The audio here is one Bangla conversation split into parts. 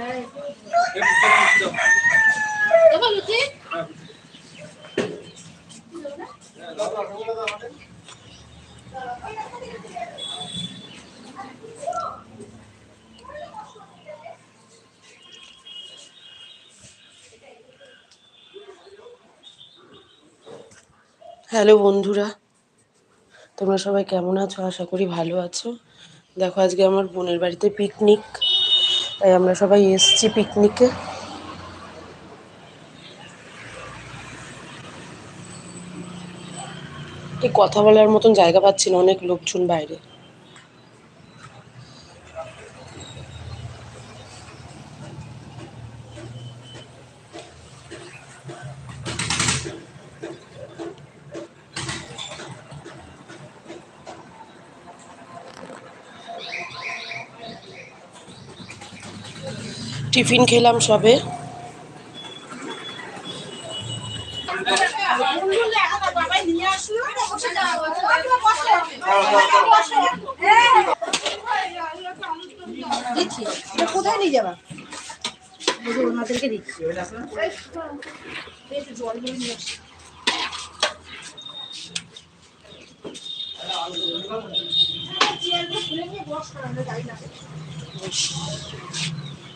হ্যালো বন্ধুরা, তোমরা সবাই কেমন আছো? আশা করি ভালো আছো। দেখো, আজকে আমার বোনের বাড়িতে পিকনিক তাই আমরা সবাই এসছি পিকনিকে ঠিক কথা বলার মতন জায়গা পাচ্ছি না, অনেক লোকজন বাইরে। টিফিন খেলাম সবে। কোথায় নিয়ে যাবা ওনাদেরকে জল নিয়ে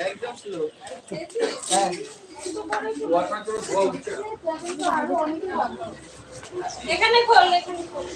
লাগবে বলবা হ্যাঁ চেয়ারটা খুলে বস গল্প করি এখানে খোল এখানে খোল।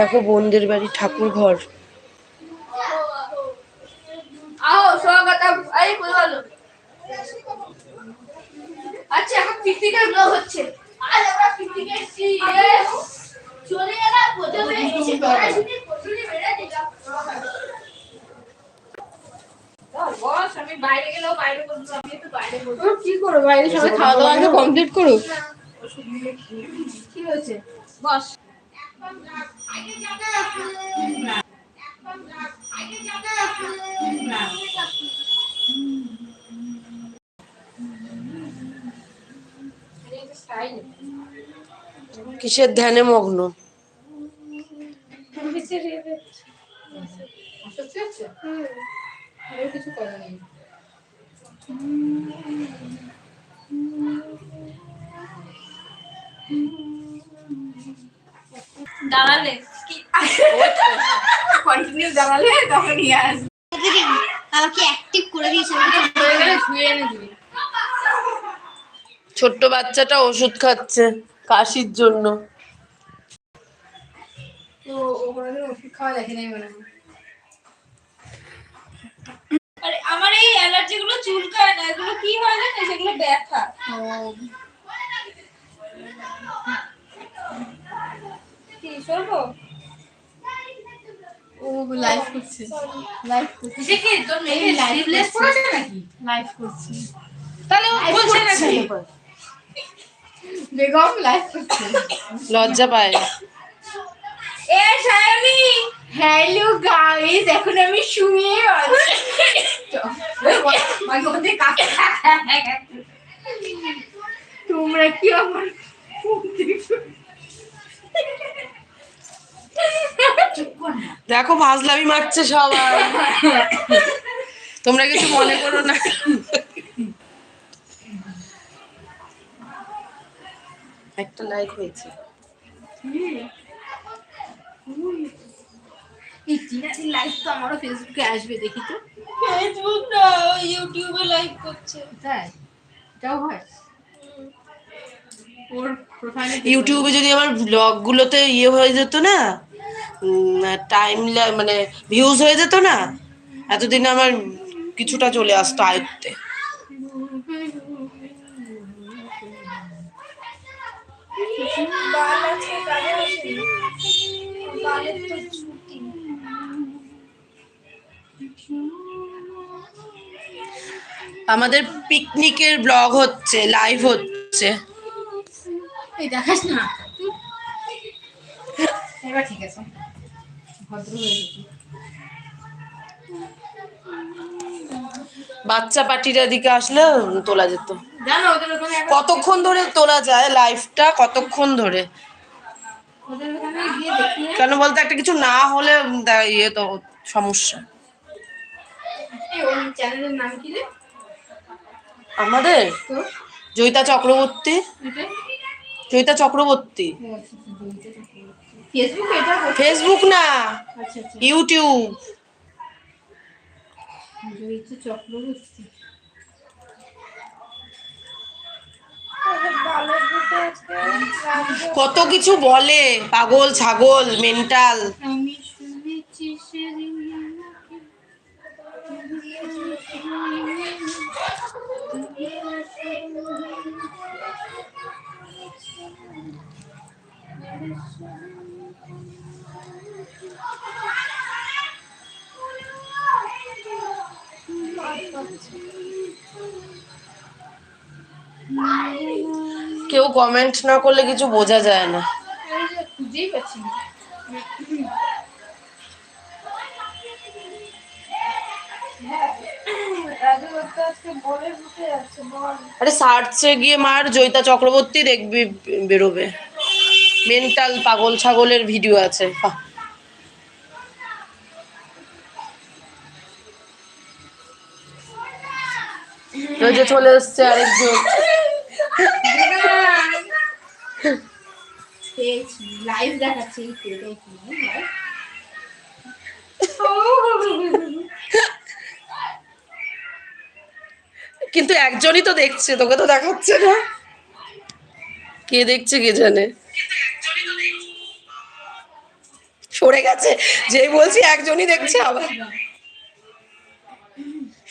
দেখো বোনদের বাড়ি ঠাকুর ঘর। আচ্ছা এখন পিকনিকের ব্লগ হচ্ছে। আজ আমরা পিকনিকে চলে প্রথমে কি করো বাইরে সবাই খাওয়া দাওয়া কমপ্লিট করুক। কি হয়েছে? বস। কিসের ধ্যানে মগ্ন? কিছু করার নেই দাঁড়ালে কন্টিনিউ দাঁড়ালে তখন নিয়ে আসবে আমাকে অ্যাক্টিভ করে দিয়েছে? হয়ে গেলে ধুয়ে এনে দিবি। ছোট্ট বাচ্চাটা ওষুধ খাচ্ছে কাশির জন্য। তো ও ওষুধ খাওয়া দেখে নাই মনে আরে আমার এই অ্যালার্জি গুলো চুলকায় না। এগুলো কি হয় জানিস? সেগুলো ব্যথা। কি সরবো? ও লাইভ করছে। লাইভ করছে। সে কি তোর মেয়ে স্লিভলেস পরেছে নাকি? লাইভ করছে। তাহলে ও বলছে নাকি? বেগম লাইভ করছে। লজ্জা পায়। এ হ্যালো গাইস এখন আমি শুয়ে আছি। তোমরা কি আমার দেখো ভাজলামি মারছে সবাই। তোমরা কিছু মনে করো না। একটা লাইক হয়েছে। লাইভ তো আমারও ফেসবুকে আসবে দেখি তো। ফেসবুক না ইউটিউবে লাইভ করছে। তাই? এটাও হয়? ওর প্রোফাইলে ইউটিউবে যদি আমার ব্লগগুলোতে ইয়ে হয়ে যেত না টাইম মানে ভিউজ হয়ে যেত না, এতদিন আমার কিছুটা চলে আসতো আয়ত্তে। আমাদের পিকনিকের ব্লগ হচ্ছে লাইভ হচ্ছে। দেখাস না। এবার ঠিক আছে। ভদ্র হয়ে গেছি। বাচ্চা পার্টির দিকে আসলে তোলা যেত। কতক্ষণ ধরে তোলা যায় লাইফটা? কতক্ষণ ধরে? কেন বলতো একটা কিছু না হলে ইয়ে তো সমস্যা। রে? আমাদের? জয়িতা চক্রবর্তী? জয়িতা চক্রবর্তী। ফেসবুক এটা ফেসবুক না আচ্ছা আচ্ছা। ইউটিউব। চক্রবর্তী কত কিছু বলে পাগল ছাগল মেন্টাল। কেউ কমেন্ট না করলে কিছু বোঝা যায় না। খুঁজেই পাচ্ছি আরে সার্চে গিয়ে মার, জয়িতা চক্রবর্তী দেখবি বেরোবে। মেন্টাল পাগল ছাগলের ভিডিও আছে। যে চলে এসছে আরেকজন। কিন্তু একজনই তো দেখছে, তোকে তো দেখাচ্ছে না। কে দেখছে কে জানে? সরে গেছে, যেই বলছি একজনই দেখছে, আবার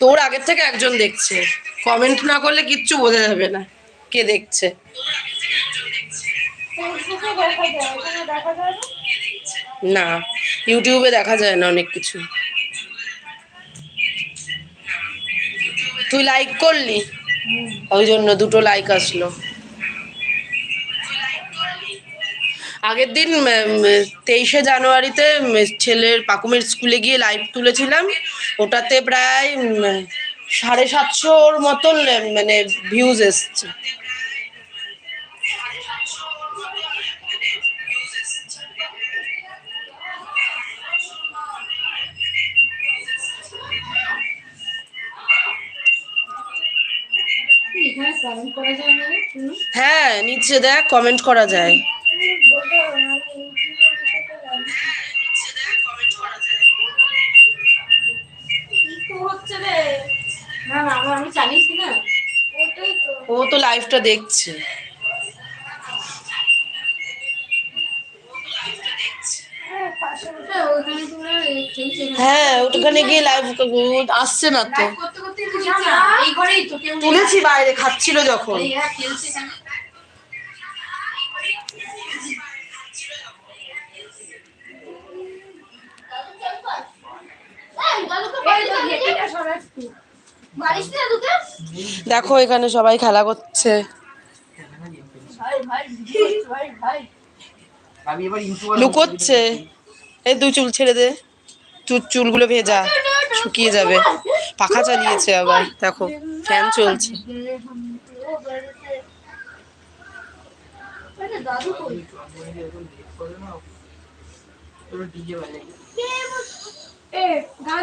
তোর আগের থেকে একজন দেখছে। কমেন্ট না করলে কিচ্ছু বোঝা যাবে না। কে দেখছে? না, ইউটিউবে দেখা যায় না অনেক কিছু। তুই লাইক করলি? ওই জন্য দুটো লাইক আসলো। আগের দিন তেইশে জানুয়ারিতে ছেলের পাকুমের স্কুলে গিয়ে লাইভ তুলেছিলাম। ওটাতে প্রায় সাড়ে সাতশোর মতন মানে ভিউজ এসছে এখানে কমেন্ট করা যায় না রে? হুম? হ্যাঁ নিচে দেখ কমেন্ট করা যায় না না আমি চালিয়েছি না ও তো লাইভটা দেখছে হ্যাঁ হ্যাঁ, ওখানে। হ্যাঁ গিয়ে লাইভ আসছে না তো তুলেছি। বাইরে খাচ্ছিল যখন এই দেখো এখানে সবাই খেলা করছে। ভাই ভাই ভাই ভাই আমি এবার ইউটিউবার লুকোচ্ছে। এই দুই চুল ছেড়ে দে। চুল চুলগুলো ভেজা শুকিয়ে যাবে। পাখা চালিয়েছে আবার দেখো ফ্যান চলছে। গান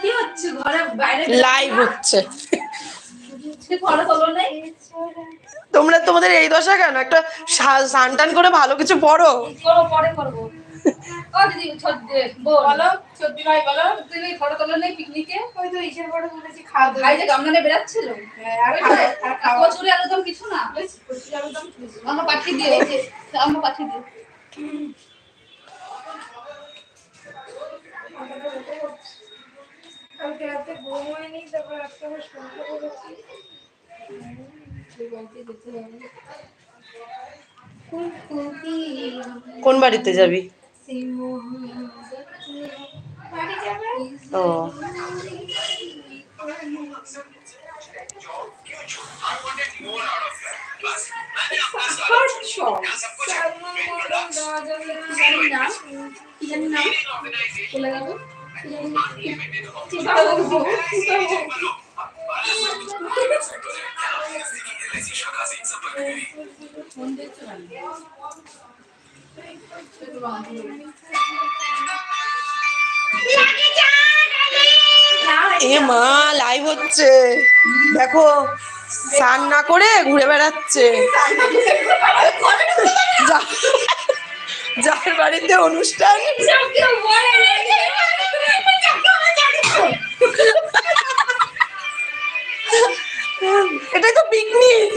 কি হচ্ছে? ঘরে বাইরে লাইভ হচ্ছে। তোমরা তোমাদের এই দশা কেন? একটা সানটান করে ভালো কিছু পড়ো। পরে করব। দিদি ছদ্দে বলো। সত্যি ভাই বলো তুমি ফটো তোলো নেই পিকনিকে ওই তো ইসের বড় বলেছি খাওয়া দাওয়া ভাই যে গামলা নিয়ে বেরাচ্ছিল আর খাওয়া আর খাওয়া কচুরি আলুদম কিছু না আমরা পাঠিয়ে দিও আমরা পাঠিয়ে দিও কালকে রাতে ঘুম হয়নি তারপর আজকে আবার সন্ধ্যা করেছি। কোন বাড়িতে যাবি? ও। কি জানি চলে এ মা লাইভ হচ্ছে। দেখো স্নান না করে ঘুরে বেড়াচ্ছে। যার বাড়িতে অনুষ্ঠান। এটা তো পিকনিক।